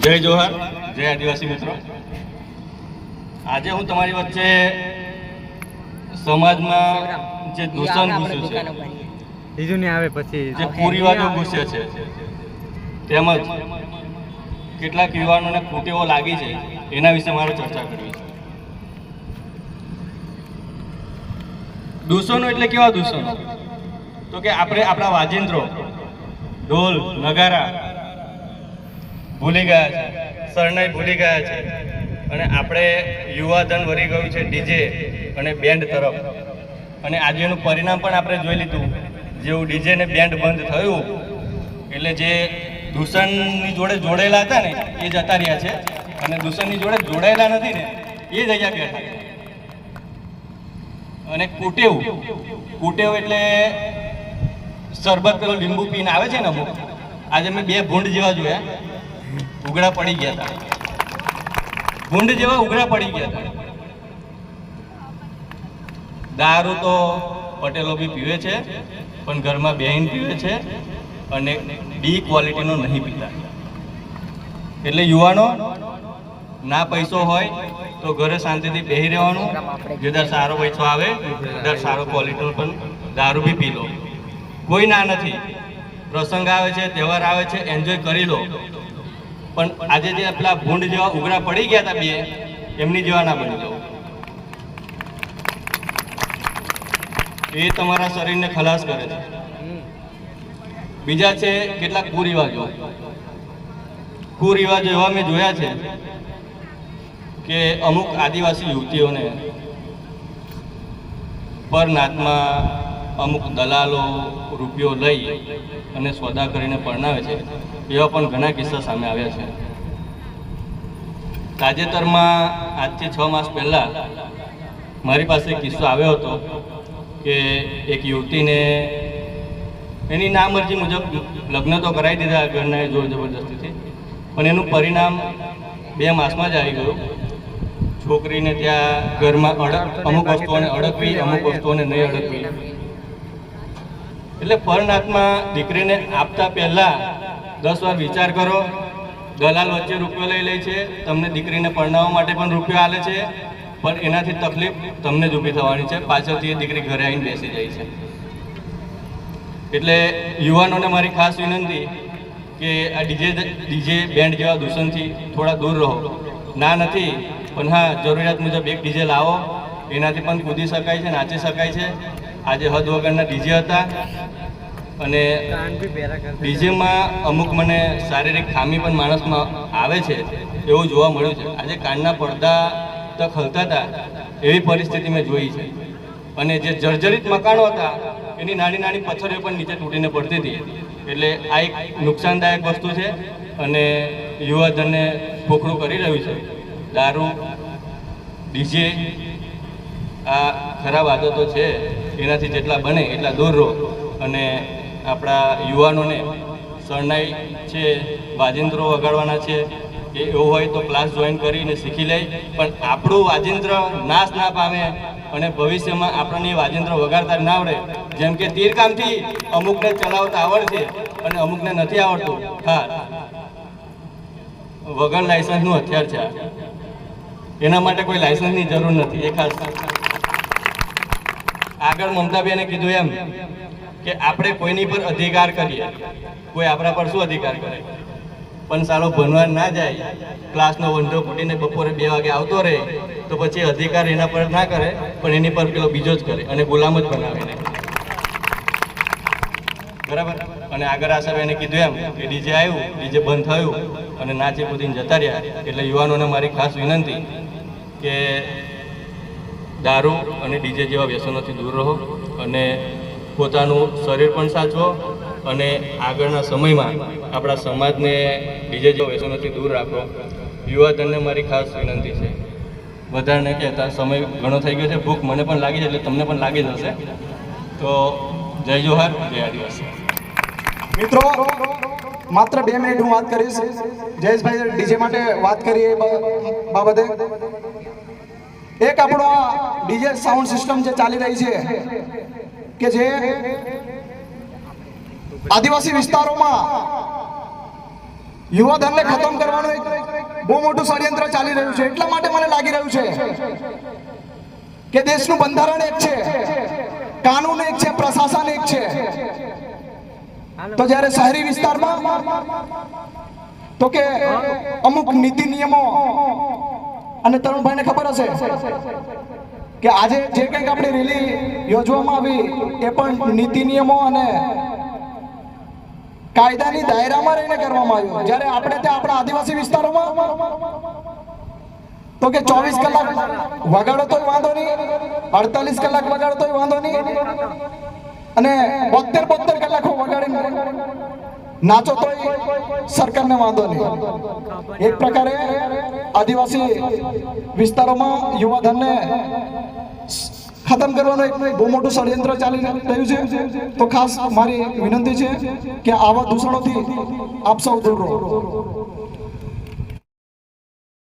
જય જોહર. જય આદિવાસી મિત્રો. આજે હું તમારી વચ્ચે સમાજમાં જે દૂષણ ઘૂસ્યું છે બીજું નહીં આવે પછી. જે કુરિવાજો ઘૂસ્યા છે તેમજ કેટલાક યુવાનોને ખૂટેવો લાગી છે એના વિશે મારે ચર્ચા કરવી છે. દૂષણો એટલે કેવા દૂષણો? તો કે આપણે આપણા વાજિંત્રો ઢોલ નગારા ભૂલી ગયા છે. શરણાઈ ભૂલી ગયા છે. અને આપણે યુવાધન વળી ગયું છે ડીજે અને બેન્ડ તરફ. અને આજે એનું પરિણામ પણ આપણે જોઈ લીધું. જેવું ડીજે ને બેન્ડ બંધ થયું, એટલે જે દૂષણની જોડે જોડેલા હતા ને, એ જતા રહ્યા છે. અને દૂષણની જોડે જોડાયેલા નથી ને, એ જ અહીંયા બેઠા અને કુટેવ કુટેવ એટલે શરબત પેલો લીંબુ પીને આવે છે ને અમુક. આજે મેં બે ભૂંડ જેવા જોયા. ઉઘડા પડી ગયા હતા ભૂંડ જેવા ઉઘડા પડી ગયા હતા દારૂ તો પટેલો બી પીવે છે, પણ ઘરમાં બેહીન પીવે છે અને ડી ક્વોલિટીનો નહીં પીતા. એટલે યુવાનો, ના પૈસો હોય તો ઘરે શાંતિથી બેહી રહેવાનું. જે દર સારો પૈસો આવે, દર સારો ક્વોલિટીનો પણ દારૂ બી પી લો. કોઈ ના નથી. પ્રસંગ આવે છે, તહેવાર આવે છે એન્જોય કરી લો. પણ આજે જે પેલા ભૂંડ જેવા ઉઘરા પડી ગયા હતા બે, એમની જેવા ના બની જવું એ તમારા શરીરને ખલાસ કરે છે. બીજા છે કેટલાક કુરિવાજો. કુરિવાજો એવા મેં જોયા છે કે અમુક આદિવાસી યુવતીઓને પર નાતમાં અમુક દલાલો રૂપિયો લઈ અને સોદા કરીને પરણાવે છે, એવા પણ ઘણા કિસ્સા સામે આવ્યા છે. તાજેતરમાં આજથી છ માસ પહેલાં મારી પાસે કિસ્સો આવ્યો હતો કે એક યુવતીને એની નામરજી મુજબ લગ્ન તો કરાવી દીધા ઘરના જોર જબરદસ્તીથી પણ એનું પરિણામ બે માસમાં જ આવી ગયું. છોકરીને ત્યાં ઘરમાં અડક, અમુક વસ્તુઓને અડકવી, અમુક વસ્તુઓને નહીં અડકવી. એટલે ફરનાથમાં દીકરીને આપતા પહેલાં દસ વાર વિચાર કરો. દલાલ વચ્ચે રૂપિયો લઈ લે છે. તમને દીકરીને પરણાવવા માટે પણ રૂપિયો આલે છે. પણ એનાથી તકલીફ તમને જ ઊભી થવાની છે. પાછળથી એ દીકરી ઘરે આવીને બેસી જાય છે. એટલે યુવાનોને મારી ખાસ વિનંતી કે આ ડીજે ડીજે બેન્ડ જેવા દૂષણથી થોડા દૂર રહો. ના નથી, પણ હા, જરૂરિયાત મુજબ એક ડીજે લાવો. એનાથી પણ કૂદી શકાય છે, નાચી શકાય છે. આજે હદ વગરના ડીજે હતા અને ડીજેમાં અમુક મને શારીરિક ખામી પણ માણસમાં આવે છે એવું જોવા મળ્યું છે. આજે કાનના પડદા તક હલતા હતા એવી પરિસ્થિતિ મેં જોઈ છે. અને જે જર્જરિત મકાનો હતા એની નાની નાની પથ્થરીઓ પણ નીચે તૂટીને પડતી હતી. એટલે આ એક નુકસાનદાયક વસ્તુ છે અને યુવાધનને ખોખડું કરી રહ્યું છે. દારૂ, ડીજે આ ખરાબ આદતો છે. એનાથી જેટલા બને એટલા દૂર રહો. અને આપણા યુવાનોને શરણાઈ છે, વાજિંત્રો વગાડવાના છે, એ એવું હોય તો ક્લાસ જોઈન કરીને શીખી લે. પણ આપણું વાજિંત્ર નાશ ના પામે અને ભવિષ્યમાં આપણને વાજિંત્ર વગાડતા ના આવડે. જેમ કે તીરકામથી અમુકને ચલાવતા આવડશે અને અમુકને નથી આવડતું. હા. વગર લાયસન્સનું હથિયાર છે એના માટે કોઈ લાયસન્સની જરૂર નથી. એ ખાસ આગળ મમતાબેને કીધું એમ કે આપણે કોઈની પર અધિકાર કરીએ. કોઈ આપણા પર શું અધિકાર કરે? પણ સારો ભણવા ના જાય, ક્લાસનો વંઢો ફૂટીને બપોરે બે વાગે આવતો રહે, તો પછી અધિકાર એના પર ના કરે, પણ એની પર પેલો બીજો જ કરે અને ગુલામ જ બનાવે. બરાબર? અને આગળ આશાબેને કીધું એમ કે ડીજે આવ્યું, ડીજે બંધ થયું અને નાચે કૂદીને જતા રહ્યા. એટલે યુવાનોને મારી ખાસ વિનંતી કે દારૂ અને ડીજે જેવા વ્યસનોથી દૂર રહો અને પોતાનું શરીર પણ સાચવો અને આગળના સમયમાં આપણા સમાજને ડીજે જેવા વ્યસનોથી દૂર રાખો. યુવાધનને મારી ખાસ વિનંતી છે. વધારે કહેતા સમય ઘણો થઈ ગયો છે, ભૂખ મને પણ લાગી છે એટલે તમને પણ લાગી જશે તો જય જોહાર, જય આદિવાસી. મિત્રો, માત્ર બે મિનિટ હું વાત કરીશ. જયેશભાઈ ડીજે માટે વાત કરીએ બાબતે. એક આપણો આ ડીજે સાઉન્ડ સિસ્ટમ જે ચાલી રહી છે, કે જે આદિવાસી વિસ્તારોમાં યુવાધનને ખતમ કરવાનું એક બહુ મોટું ષડયંત્ર ચાલી રહ્યું છે. એટલા માટે મને લાગી રહ્યું છે કે દેશનું બંધારણ એક છે, કાનૂન એક છે, પ્રશાસન એક છે. તો જ્યારે શહેરી વિસ્તારમાં, તો કે અમુક નીતિ નિયમો અને તરુણભાઈને ખબર હશે કે આજે જે કંઈક આપણી રેલી યોજવામાં આવી એ પણ નીતિ નિયમો અને કાયદાની દાયરામાં રહીને કરવામાં આવ્યું. જ્યારે આપણે ત્યાં આપણા આદિવાસી વિસ્તારોમાં, તો કે ચોવીસ કલાક વગાડો તો વાંધો નહીં, અડતાલીસ કલાક વગાડો તો વાંધો નહીં, અને બોતેર બોતેર કલાકો વગાડીને નાચો તોય સરકારને વાંધો નહીં. એક પ્રકારે આદિવાસી વિસ્તારોમાં યુવાધનને ખતમ કરવાનું એક બહુ મોટું ષડયંત્ર ચાલી રહ્યું છે. તો ખાસ મારી વિનંતી છે કે આવા દૂષણોથી આપ સૌ દૂર રહો.